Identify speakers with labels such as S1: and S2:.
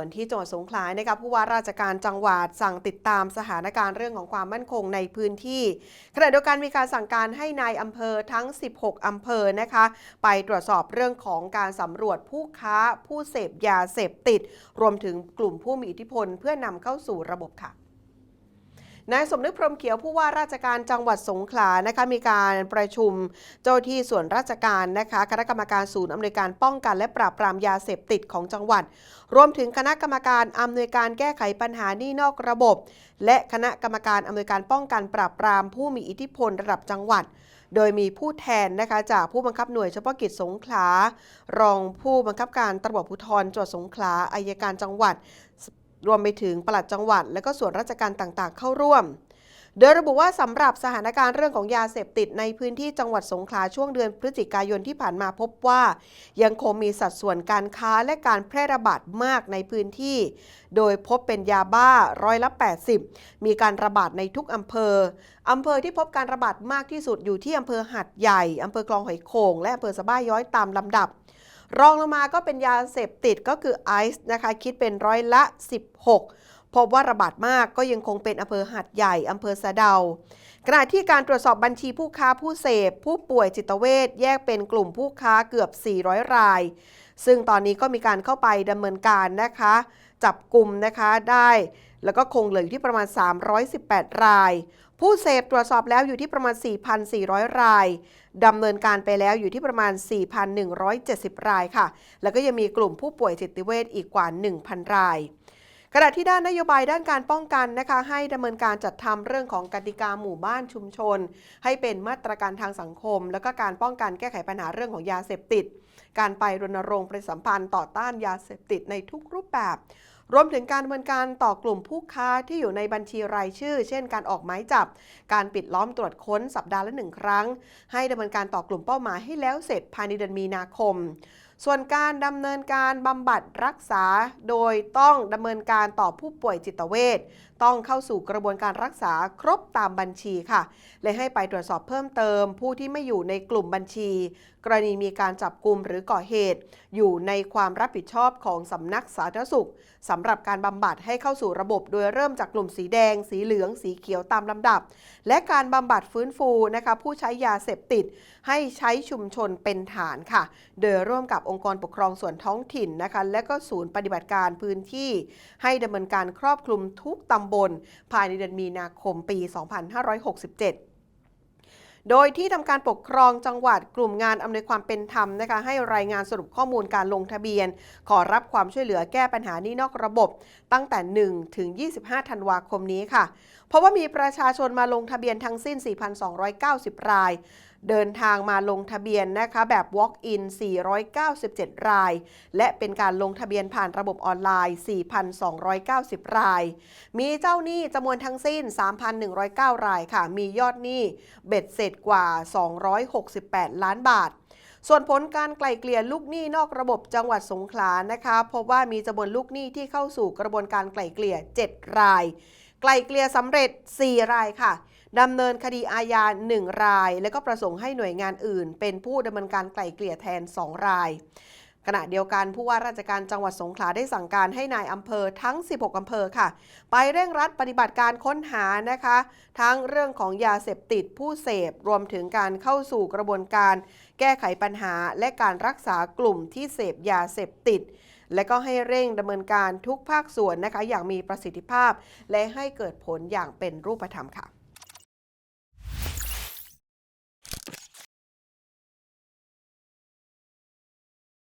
S1: ส่วนที่จังหวัดสงขลานะคะผู้ว่าราชการจังหวัดสั่งติดตามสถานการณ์เรื่องของความมั่นคงในพื้นที่ขณะเดียวกันมีการสั่งการให้นายอำเภอทั้ง 16 อำเภอนะคะไปตรวจสอบเรื่องของการสำรวจผู้ค้าผู้เสพยาเสพติด รวมถึงกลุ่มผู้มีอิทธิพลเพื่อนำเข้าสู่ระบบค่ะ นายสมนึกพรหมเขียวผู้ว่าราชการจังหวัดสงขลานะคะมีการประชุมเจ้าที่ส่วนราชการนะคะคณะกรรมการศูนย์อำนวยการป้องกันและปราบปรามยาเสพติดของจังหวัด รวมถึงคณะกรรมการอำนวยการแก้ไขปัญหานี่นอกระบบ และคณะกรรมการอำนวยการป้องกันปราบปราม ผู้มีอิทธิพลระดับจังหวัดโดยมีผู้แทนนะคะจากผู้บังคับหน่วยเฉพาะกิจสงขลา รองผู้บังคับการตำรวจภูธรจังหวัดสงขลาอายการจังหวัด รวมไปถึงปลัดจังหวัด และก็ส่วนราชการต่างๆ เข้าร่วม โดยระบุว่าสำหรับสถานการณ์เรื่องของยาเสพติดในพื้นที่จังหวัดสงขลาช่วงเดือนพฤศจิกายนที่ผ่านมาพบว่า ยังคงมีสัดส่วนการค้าและการแพร่ระบาดมากในพื้นที่ โดยพบเป็นยาบ้าร้อยละ 80 มีการระบาดในทุกอำเภออำเภอที่พบการระบาดมากที่สุดอยู่ที่อำเภอหัดใหญ่อำเภอคลองหอยโขงและอำเภอสะบ้าย้อยตามลำดับ รองลงมาก็เป็นยาเสพติดก็คือไอซ์นะคะคิดเป็นร้อยละ 16 พบว่าระบาดมากก็ยังคงเป็นอำเภอหัดใหญ่อำเภอสะเดาขณะที่การตรวจสอบบัญชีผู้ค้าผู้เสพ ผู้ป่วยจิตเวชแยกเป็นกลุ่มผู้ค้าเกือบ 400 ราย ซึ่งตอนนี้ก็มีการเข้าไปดำเนินการนะคะ จับกลุ่มนะคะได้ แล้วก็คงเหลืออยู่ที่ประมาณ 318 ราย ผู้เสพตรวจสอบแล้วอยู่ที่ประมาณ 4,400 รายดำเนินการไปแล้วอยู่ที่ประมาณ 4,170 รายค่ะ แล้วก็ยังมีกลุ่มผู้ป่วยจิตเวชอีกกว่า 1,000 รายขณะที่ด้านนโยบายด้านการป้องกันนะคะให้ดำเนินการจัดทำเรื่องของกติกาหมู่บ้านชุมชน ให้เป็นมาตรการทางสังคม แล้วก็การป้องกันแก้ไขปัญหาเรื่องของยาเสพติด การไปรณรงค์ประชาสัมพันธ์ต่อต้านยาเสพติดในทุกรูปแบบ รวมถึงการดำเนินการต่อกลุ่มผู้ค้าที่อยู่ในบัญชีรายชื่อ เช่น การออกหมายจับ การปิดล้อมตรวจค้นสัปดาห์ละหนึ่งครั้ง ให้ดำเนินการต่อกลุ่มเป้าหมายให้แล้วเสร็จภายในเดือนมีนาคม ส่วนการดำเนินการบำบัดรักษาโดยต้องดำเนินการต่อผู้ป่วยจิตเวชต้องเข้าสู่กระบวนการรักษาครบตามบัญชีค่ะและให้ไปตรวจสอบเพิ่มเติม ผู้ที่ไม่อยู่ในกลุ่มบัญชี กรณีมีการจับกลุ่มหรือก่อเหตุ อยู่ในความรับผิดชอบของสำนักสาธารณสุขสำหรับการบำบัดให้เข้าสู่ระบบโดยเริ่มจากกลุ่มสีแดง สีเหลือง สีเขียวตามลำดับ และการบำบัดฟื้นฟูนะคะผู้ใช้ยาเสพติด ให้ใช้ชุมชนเป็นฐานค่ะ โดยร่วมกับองค์กรปกครองส่วนท้องถิ่นนะคะและก็ศูนย์ปฏิบัติการพื้นที่ ให้ดำเนินการครอบคลุมทุกตำบล ภายในเดือนมีนาคมปี 2567โดยที่ทำการปกครองจังหวัดกลุ่มงานอำนวยความเป็นธรรมนะคะให้รายงานสรุปข้อมูลการลงทะเบียน ขอรับความช่วยเหลือแก้ปัญหานี้นอกระบบ ตั้งแต่ 1 ถึง 25 ธันวาคมนี้ค่ะ เพราะว่ามีประชาชนมาลงทะเบียนทั้งสิ้น 4,290 ราย เดินทางมาลงทะเบียนนะคะแบบ Walk-in 497 ราย และเป็นการลงทะเบียนผ่านระบบออนไลน์ 4,290 ราย มีเจ้าหนี้จำนวนทั้งสิ้น 3,109 รายค่ะ มียอดหนี้เบ็ดเสร็จกว่า 268 ล้านบาทส่วนผลการไกล่เกลี่ยลูกหนี้นอกระบบจังหวัดสงขลานะคะพบว่ามีจำนวนลูกหนี้ที่เข้าสู่กระบวนการไกล่เกลี่ย 7 ราย ไกล่เกลี่ยสำเร็จ 4 รายค่ะ ดำเนินคดีอาญา1ราย และก็ประสงค์ให้หน่วยงานอื่น เป็นผู้ดำเนินการไกล่เกลี่ยแทน 2 ราย ขณะเดียวกันผู้ว่าราชการจังหวัดสงขลาได้สั่งการให้นายอำเภอทั้ง 16 อำเภอค่ะ ไปเร่งรัดปฏิบัติการค้นหานะคะ ทั้งเรื่องของยาเสพติดผู้เสพรวมถึงการเข้าสู่กระบวนการ แก้ไขปัญหา และการรักษากลุ่มที่เสพยาเสพติดและก็ให้เร่งดำเนินการทุกภาคส่วนนะคะ อย่างมีประสิทธิภาพ และให้เกิดผลอย่างเป็นรูปธรรมค่ะ